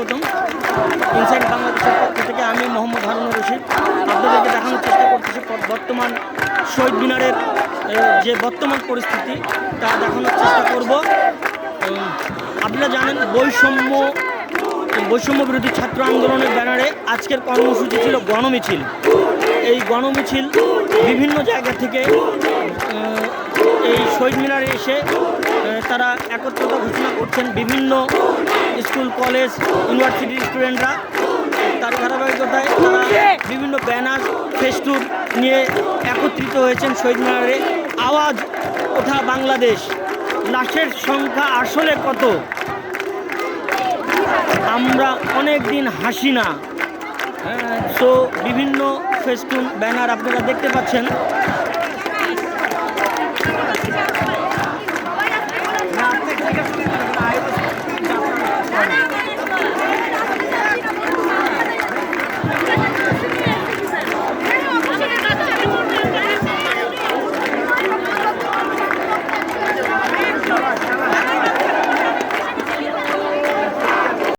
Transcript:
স্বাগতম ইনসাইড বাংলাদেশের পক্ষ থেকে আমি মোহাম্মদ হারুনুর রশিদ আপনাদেরকে দেখানোর চেষ্টা করতেছি বর্তমান শহীদ মিনারের যে বর্তমান পরিস্থিতি, তা দেখানোর চেষ্টা করব। আপনারা জানেন বৈষম্য বৈষম্য বিরোধী ছাত্র আন্দোলনের ব্যানারে আজকের কর্মসূচি ছিল গণমিছিল। এই গণমিছিল বিভিন্ন জায়গা থেকে এই শহীদ মিনারে এসে তারা একত্রতা ঘোষণা করছেন বিভিন্ন স্কুল, কলেজ, ইউনিভার্সিটির স্টুডেন্টরা তার ধারাবাহিকতায় তারা বিভিন্ন ব্যানার, ফেস্টুন নিয়ে একত্রিত হয়েছেন শহীদ মিনারে। আওয়াজ ওঠা বাংলাদেশ, লাশের সংখ্যা আসলে কত? আমরা অনেক দিন হাসি না। সো বিভিন্ন ফেস্টুন, ব্যানার আপনারা দেখতে পাচ্ছেন।